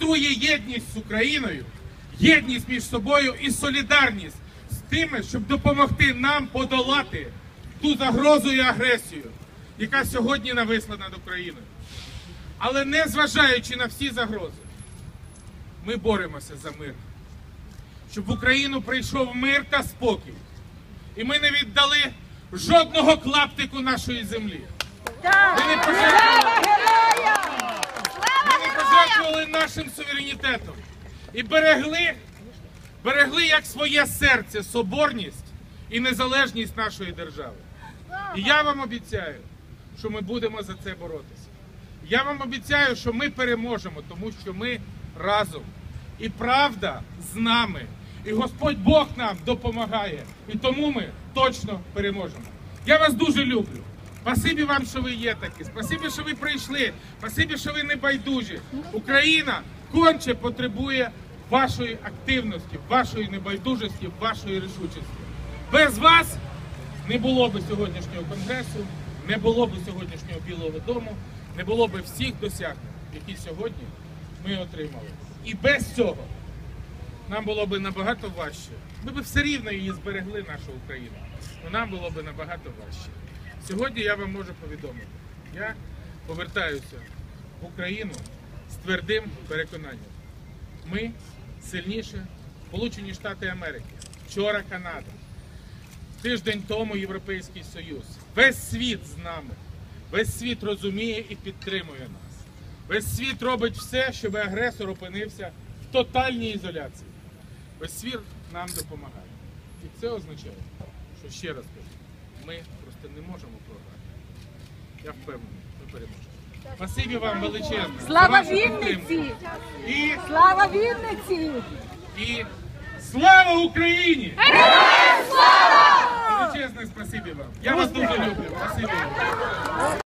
демонструє єдність з Україною, єдність між собою і солідарність з тими, щоб допомогти нам подолати ту загрозу і агресію, яка сьогодні нависла над Україною. Але не зважаючи на всі загрози, ми боремося за мир, щоб в Україну прийшов мир та спокій. І ми не віддали жодного клаптику нашої землі. Ми не пожертвували, ми не пожертвували нашим суверенітетом і берегли, берегли як своє серце соборність і незалежність нашої держави. І я вам обіцяю, що ми будемо за це боротися. Я вам обіцяю, що ми переможемо, тому що ми разом. І правда з нами. І Господь Бог нам допомагає. І тому ми точно переможемо. Я вас дуже люблю. Спасибі вам, що ви є такі. Спасибі, що ви прийшли. Спасибі, що ви не байдужі. Україна конче потребує вашої активності, вашої небайдужості, вашої рішучості. Без вас не було б сьогоднішнього конгресу, не було б сьогоднішнього Білого Дому, не було б всіх досягнень, які сьогодні ми отримали. І без цього нам було б набагато важче. Ми б все рівно її зберегли, нашу Україну. але нам було б набагато важче. Сьогодні я вам можу повідомити, я повертаюся в Україну з твердим переконанням. Ми сильніше Сполучені Штати Америки, вчора Канада, тиждень тому Європейський Союз. Весь світ з нами, весь світ розуміє і підтримує нас. Весь світ робить все, щоб агресор опинився в тотальній ізоляції. Весь світ нам допомагає. І це означає, що ще раз кажу, ми просто не можемо програти. Я впевнений, ми переможемо. Спасибі вам величезне. Слава. Вінниці! І, Слава Вінниці! і слава Україні! Величезне спасибі вам. Я вас дуже люблю. Спасибі. вам.